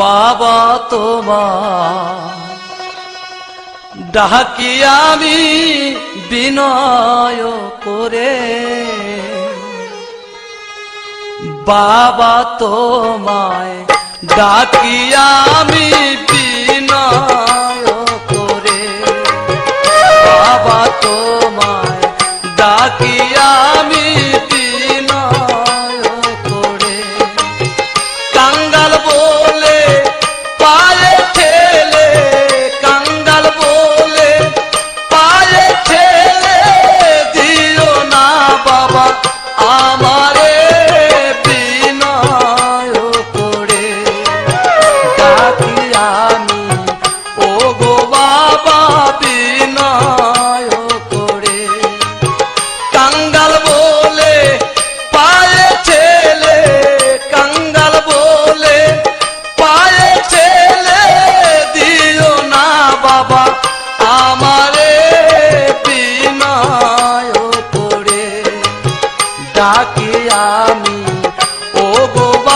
বাবা তোমার ডাকি আমি বিনয় করে। বাবা তোমায় ডাকি আমি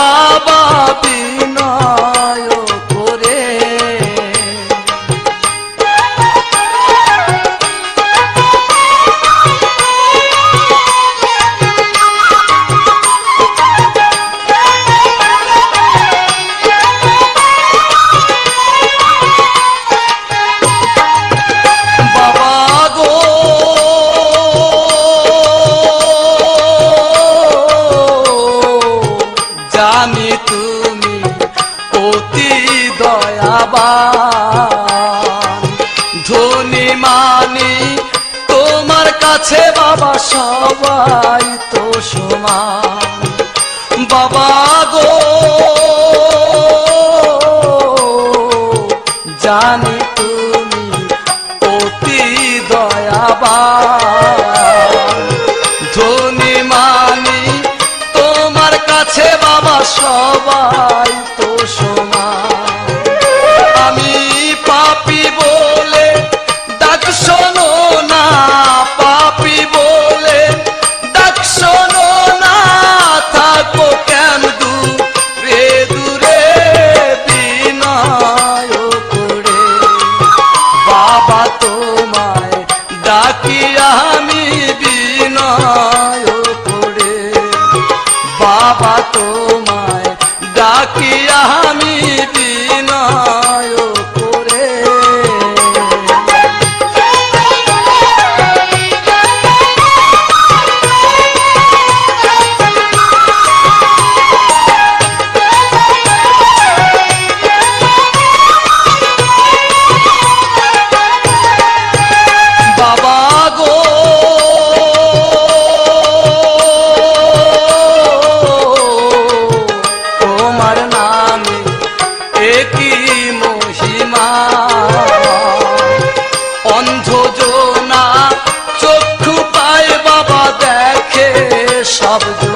Baba. ভগবান। ধনী মানি, তোমার কাছে বাবা সবাই তো সমান। বাবা গো, জানি তুমি অতি দয়াবা ধনী মানি, তোমার কাছে বাবা সবাই তো সমান। papa tu Abdü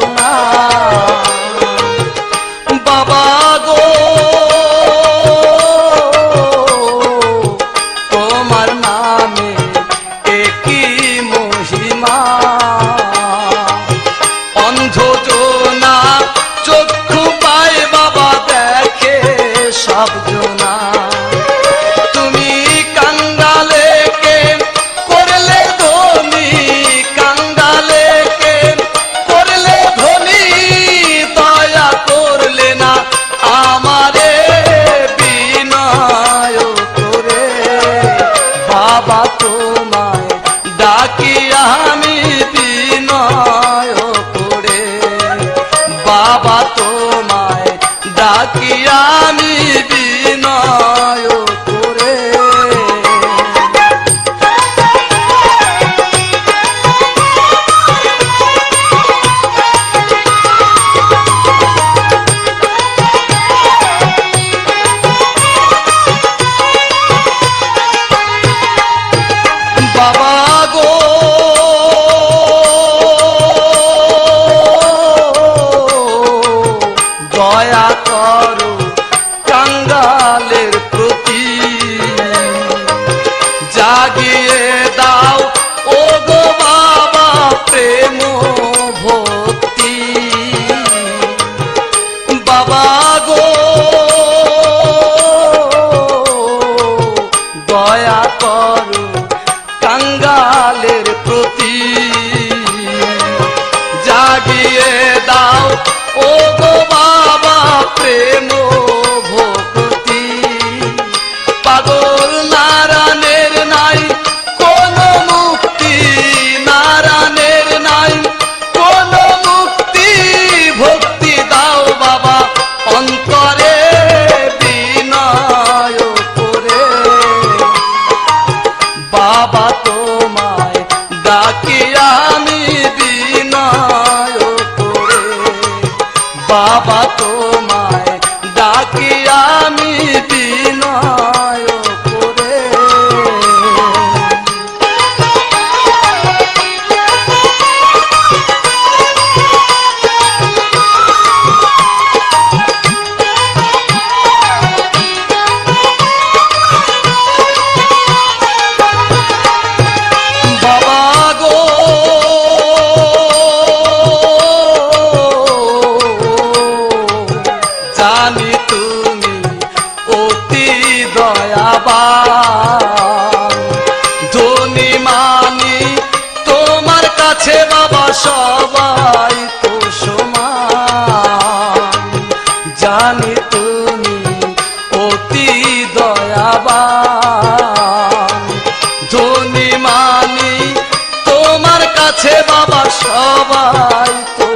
জাগিয়ে দাও। ও গো বাবা প্রেম সবাই তো সমান। জানি তুমি অতি দয়াবান। ধনী মানি তোমার কাছে বাবা সবাই তো